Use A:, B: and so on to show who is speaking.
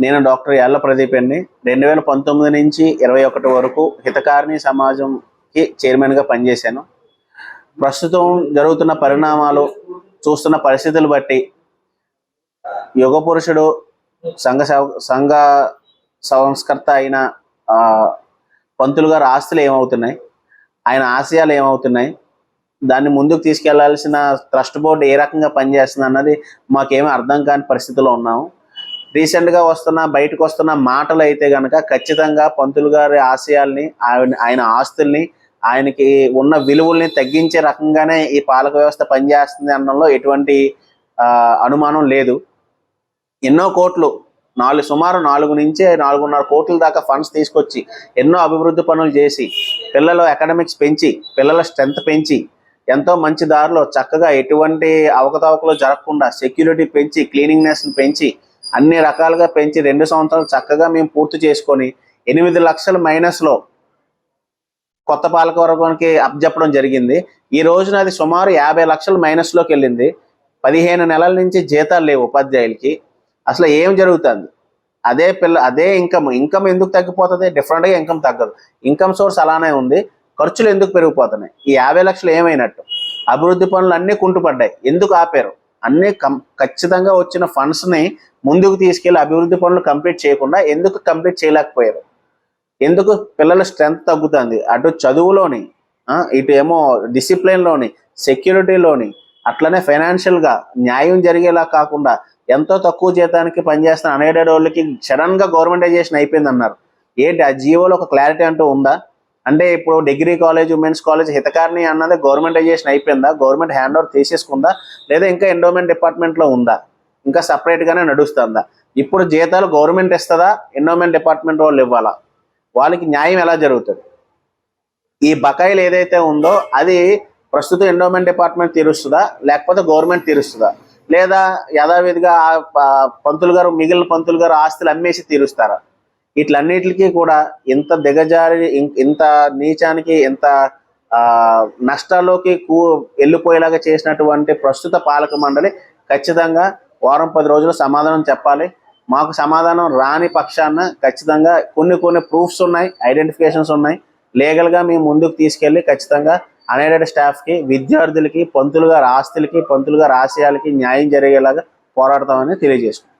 A: నేను డాక్టర్ యాళ్ళ ప్రదీప్ అండి. రెండు వేల పంతొమ్మిది నుంచి ఇరవై ఒకటి వరకు హితకారిణి సమాజంకి చైర్మన్గా పనిచేశాను. ప్రస్తుతం జరుగుతున్న పరిణామాలు చూస్తున్న పరిస్థితులు బట్టి యుగ పురుషుడు సంఘ సంఘ సంస్కర్త అయిన పంతులు గారు ఆస్తులు ఏమవుతున్నాయి? ఆయన ఆశయాలు ఏమవుతున్నాయి? దాన్ని ముందుకు తీసుకెళ్ళాల్సిన ట్రస్ట్ బోర్డు ఏ రకంగా పనిచేస్తుంది అన్నది మాకేమీ అర్థం కాని పరిస్థితిలో ఉన్నాము. రీసెంట్గా వస్తున్న బయటకు వస్తున్న మాటలు అయితే కనుక ఖచ్చితంగా పంతులు గారి ఆశయాల్ని ఆయన ఆయన ఆస్తుల్ని ఆయనకి ఉన్న విలువల్ని తగ్గించే రకంగానే ఈ పాలక వ్యవస్థ పనిచేస్తుంది అనడంలో ఎటువంటి అనుమానం లేదు. ఎన్నో కోట్లు నాలుగు సుమారు నాలుగు నుంచి నాలుగున్నర కోట్ల దాకా ఫండ్స్ తీసుకొచ్చి ఎన్నో అభివృద్ధి పనులు చేసి పిల్లల అకాడమిక్స్ పెంచి పిల్లల స్ట్రెంత్ పెంచి ఎంతో మంచి దారిలో చక్కగా ఎటువంటి అవకతవకలు జరగకుండా సెక్యూరిటీ పెంచి క్లీనింగ్నెస్ని పెంచి అన్ని రకాలుగా పెంచి రెండు సంవత్సరాలు చక్కగా మేము పూర్తి చేసుకొని ఎనిమిది లక్షల మైనస్లో కొత్త పాలకవర్గానికి అప్పచెప్పడం జరిగింది. ఈ రోజున అది సుమారు యాభై లక్షల మైనస్లోకి వెళ్ళింది. పదిహేను నెలల నుంచి జీతాలు లేవు ఉపాధ్యాయులకి. అసలు ఏం జరుగుతుంది? అదే పిల్ల అదే ఇన్కమ్ ఇన్కమ్ ఎందుకు తగ్గిపోతుంది? డిఫరెంట్గా ఇన్కమ్ తగ్గదు. ఇన్కమ్ సోర్స్ అలానే ఉంది. ఖర్చులు ఎందుకు పెరిగిపోతున్నాయి? ఈ యాభై లక్షలు ఏమైనట్టు? అభివృద్ధి పనులు అన్నీ కుంటుపడ్డాయి. ఎందుకు ఆపారు? అన్నీ కం ఖచ్చితంగా వచ్చిన ఫండ్స్ని ముందుకు తీసుకెళ్ళి అభివృద్ధి పనులు కంప్లీట్ చేయకుండా ఎందుకు కంప్లీట్ చేయలేకపోయారు? ఎందుకు పిల్లల స్ట్రెంగ్త్ తగ్గుతుంది? అటు చదువులోని ఇటు ఏమో డిసిప్లిన్లోని సెక్యూరిటీలోని అట్లనే ఫైనాన్షియల్గా న్యాయం జరిగేలా కాకుండా ఎంతో తక్కువ జీతానికి పనిచేస్తున్న అనేడెడ్ వాళ్ళకి సడన్గా గవర్నమెంటైజేషన్ అయిపోయింది అన్నారు ఏంటి ఆ జీవోలో ఒక క్లారిటీ అంటూ ఉందా? అంటే ఇప్పుడు degree college women's college Hithakarini అన్నది గవర్నమెంటైజేషన్ అయిపోయిందా? గవర్నమెంట్ హ్యాండ్ ఓవర్ తీసేసుకుందా? లేదా ఇంకా ఎండోమెంట్ డిపార్ట్మెంట్లో ఉందా? ఇంకా సపరేట్గానే నడుస్తుందా? ఇప్పుడు జీతాలు గవర్నమెంట్ ఇస్తుందా? ఎండోమెంట్ డిపార్ట్మెంట్ వాళ్ళు ఇవ్వాలా? వాళ్ళకి న్యాయం ఎలా జరుగుతుంది? ఈ బకాయిలు ఏదైతే ఉందో అది ప్రస్తుతం ఎండోమెంట్ డిపార్ట్మెంట్ తీరుస్తుందా? లేకపోతే గవర్నమెంట్ తీరుస్తుందా? లేదా యథావిధిగా ఆ పంతులు గారు మిగిలిన పంతులు గారు ఆస్తులు అమ్మేసి తీరుస్తారా? వీటిలన్నిటికీ కూడా ఇంత దిగజారి ఇం- ఇంత నీచానికి ఇంత ఆ, నష్టాల్లోకి కూ వెళ్ళిపోయేలాగా చేసినటువంటి ప్రస్తుత పాలక మండలి ఖచ్చితంగా వారం పది రోజులు సమాధానం చెప్పాలి. మాకు సమాధానం రాని పక్షాన ఖచ్చితంగా కొన్ని కొన్ని ప్రూఫ్స్ ఉన్నాయి ఐడెంటిఫికేషన్స్ ఉన్నాయి. లీగల్గా మేము ముందుకు తీసుకెళ్ళి ఖచ్చితంగా అన్ఎయిడెడ్ స్టాఫ్కి విద్యార్థులకి పంతులుగా ఆస్తులకి పంతులుగా గారి ఆశయాలకి న్యాయం జరిగేలాగా పోరాడతామని తెలియజేసుకుంటాం